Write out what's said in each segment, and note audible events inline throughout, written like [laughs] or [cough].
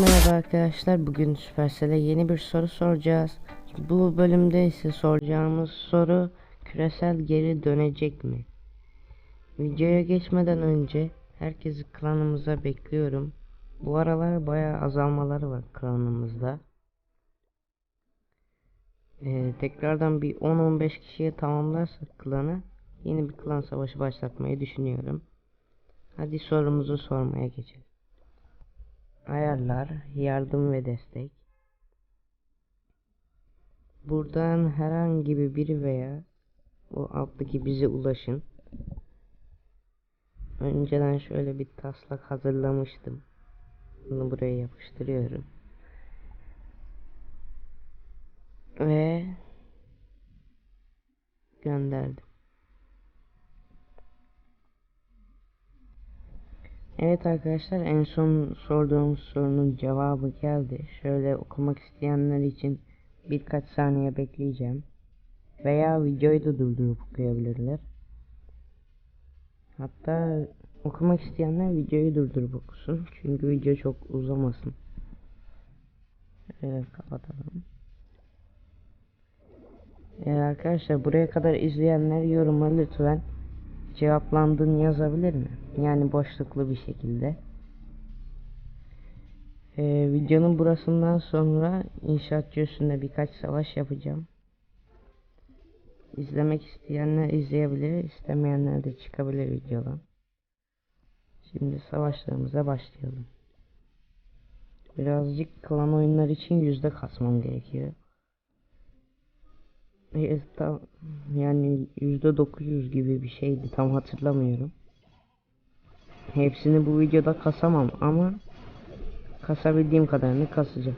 Merhaba arkadaşlar. Bugün Supercell'e yeni bir soru soracağız. Bu bölümde ise soracağımız soru küresel geri dönecek mi? Videoya geçmeden önce herkesi klanımıza bekliyorum. Bu aralar bayağı azalmalar var klanımızda. Ee, tekrardan bir 10-15 kişiye tamamlarsak klanı yeni bir klan savaşı başlatmayı düşünüyorum. Hadi sorumuzu sormaya geçelim. Ayarlar, yardım ve destek. Buradan herhangi bir biri veya o alttaki bize ulaşın. Önceden şöyle bir taslak hazırlamıştım. Bunu buraya yapıştırıyorum. Ve gönderdim. Evet arkadaşlar en son sorduğum sorunun cevabı geldi. Şöyle okumak isteyenler için birkaç saniye bekleyeceğim. Veya videoyu da durdurup okuyabilirler. Hatta okumak isteyenler videoyu durdurup okusun. Çünkü video çok uzamasın. Evet kapatalım. Ee, arkadaşlar buraya kadar izleyenler yoruma lütfen cevaplandığını yazabilir mi? Yani boşluklu bir şekilde. Ee, videonun burasından sonra inşaatçı üstünde birkaç savaş yapacağım. İzlemek isteyenler izleyebilir, istemeyenler de çıkabilir videodan. Şimdi savaşlarımıza başlayalım. Birazcık klan oyunlar için yüzde kasmam gerekiyor. E, tam, yani yüzde 900 gibi bir şeydi tam hatırlamıyorum. Hepsini bu videoda kasamam ama kasabildiğim kadarını kasacağım.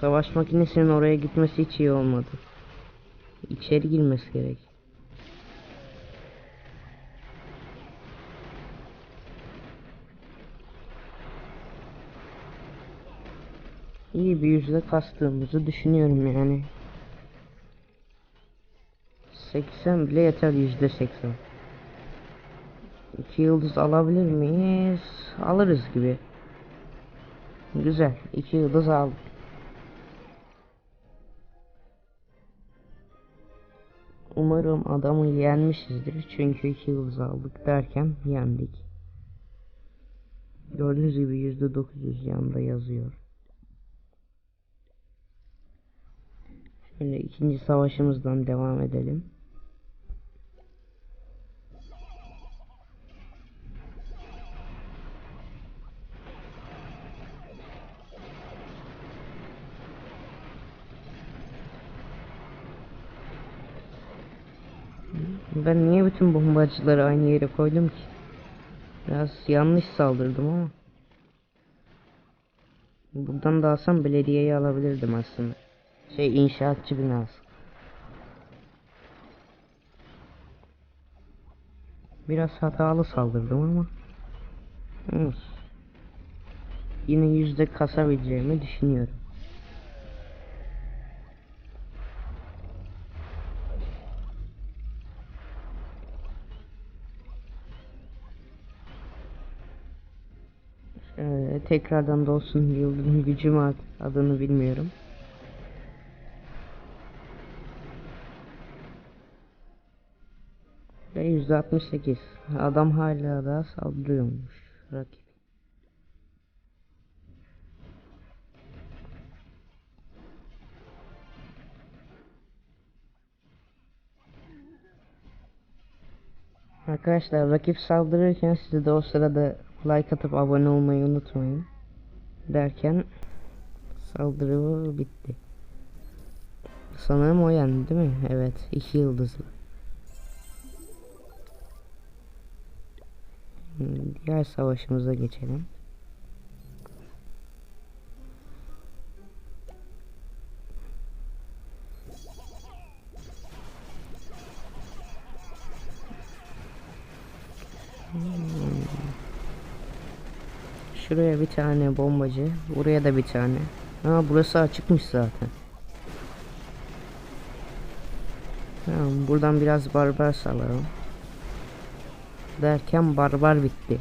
Savaş makinesinin oraya gitmesi hiç iyi olmadı. İçeri girmesi gerek. İyi bir yüzde kastığımızı düşünüyorum yani. 80 bile yeter yüzde 80. 2 yıldız alabilir miyiz? Alırız gibi. Güzel. 2 yıldız aldık. Umarım adamı yenmişizdir. Çünkü 2 yıldız aldık derken yendik. Gördüğünüz gibi %900 yanda yazıyor. Şöyle ikinci savaşımızdan devam edelim. Ben niye bütün bombacıları aynı yere koydum ki? Biraz yanlış saldırdım ama. Buradan da alsam belediyeyi alabilirdim aslında. Şey inşaatçı binası. Biraz hatalı saldırdım ama. Olsun. Yine yüzde kasabileceğimi düşünüyorum. Ee, tekrardan da olsun yıldızın gücü mü ad- adını bilmiyorum. Ve %68. Adam hala da saldırıyormuş rakip. Arkadaşlar rakip saldırırken siz de o sırada Like atıp abone olmayı unutmayın. Derken saldırı bitti. Sanırım o yendi değil mi? Evet. iki yıldızlı. Hmm, diğer savaşımıza geçelim. Hmm. Şuraya bir tane bombacı. Buraya da bir tane. Ha burası açıkmış zaten. Tamam buradan biraz barbar salalım. Derken barbar bitti.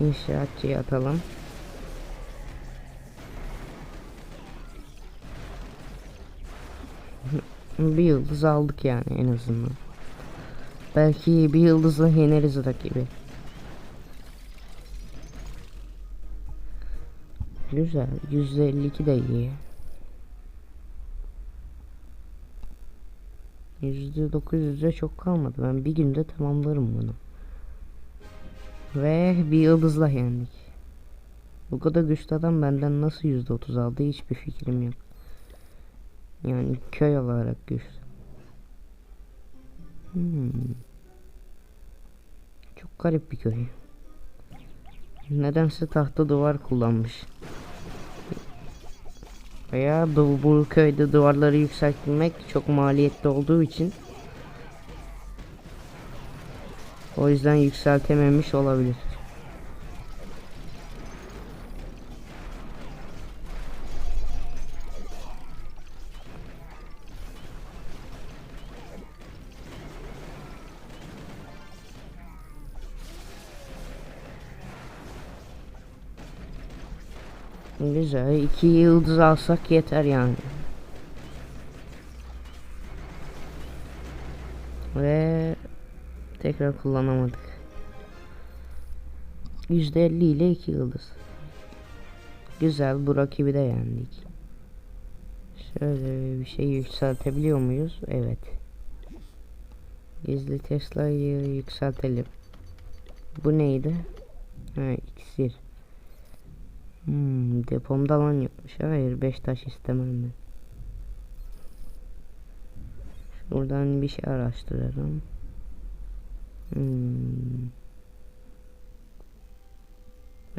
İnşaatçıya atalım. [laughs] bir yıldız aldık yani en azından. Belki bir yıldızla yeneriz rakibi. Güzel. %52 de iyi. %900'e çok kalmadı. Ben bir günde tamamlarım bunu. Ve bir yıldızla yendik. Bu kadar güçlü adam benden nasıl %30 aldı hiçbir fikrim yok. Yani köy olarak güçlü. Hmm. Çok garip bir köy. Nedense tahta duvar kullanmış. Veya bu, bu köyde duvarları yükseltmek çok maliyetli olduğu için o yüzden yükseltememiş olabilir. Güzel. iki yıldız alsak yeter yani. Ve tekrar kullanamadık. %50 ile 2 yıldız. Güzel. Bu rakibi de yendik. Şöyle bir şey yükseltebiliyor muyuz? Evet. Gizli Tesla'yı yükseltelim. Bu neydi? Ha, iksir. Hmm, depomda alan yokmuş. Hayır 5 taş istemem ben. Şuradan bir şey araştıralım. Hmm.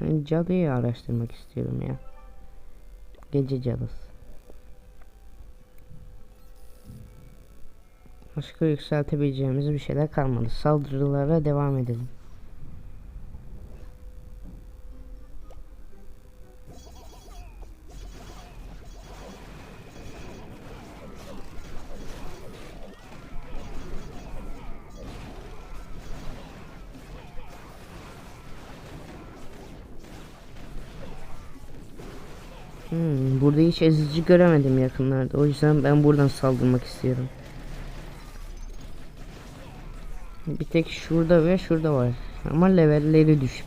Ben cadıyı araştırmak istiyorum ya. Gece cadısı. Başka yükseltebileceğimiz bir şeyler kalmadı. Saldırılara devam edelim. Hmm, burada hiç ezici göremedim yakınlarda. O yüzden ben buradan saldırmak istiyorum. Bir tek şurada ve şurada var. Ama levelleri düşük.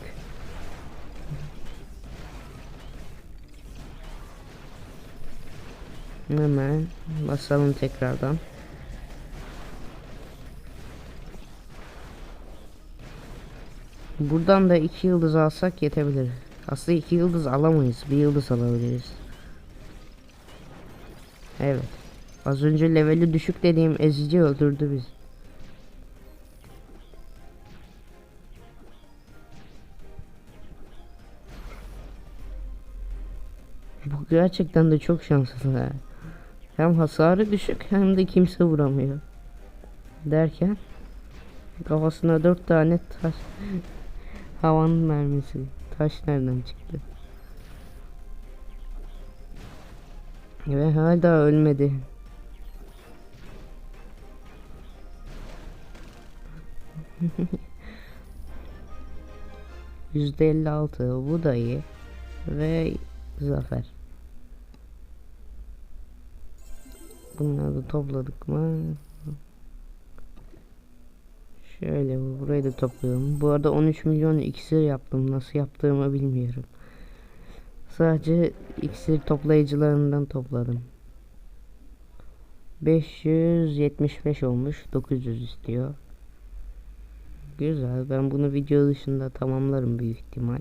Hemen basalım tekrardan. Buradan da iki yıldız alsak yetebilir. Aslında iki yıldız alamayız. Bir yıldız alabiliriz. Evet. Az önce leveli düşük dediğim ezici öldürdü biz. Bu gerçekten de çok şanslı. Ha. Hem hasarı düşük hem de kimse vuramıyor. Derken kafasına dört tane taş [laughs] havan mermisi. Taş nereden çıktı? Ve hala ölmedi. [laughs] Yüzde elli altı bu da iyi ve zafer. Bunları da topladık mı? Şöyle burayı da topluyorum. Bu arada 13 milyon iksir yaptım. Nasıl yaptığımı bilmiyorum. Sadece iksir toplayıcılarından topladım. 575 olmuş. 900 istiyor. Güzel. Ben bunu video dışında tamamlarım büyük ihtimal.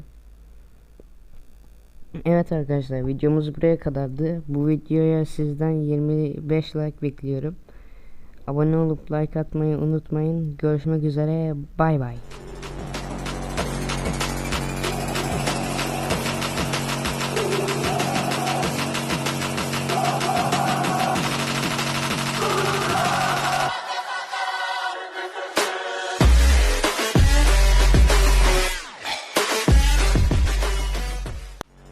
Evet arkadaşlar videomuz buraya kadardı. Bu videoya sizden 25 like bekliyorum. Abone olup like atmayı unutmayın. Görüşmek üzere. Bay bay.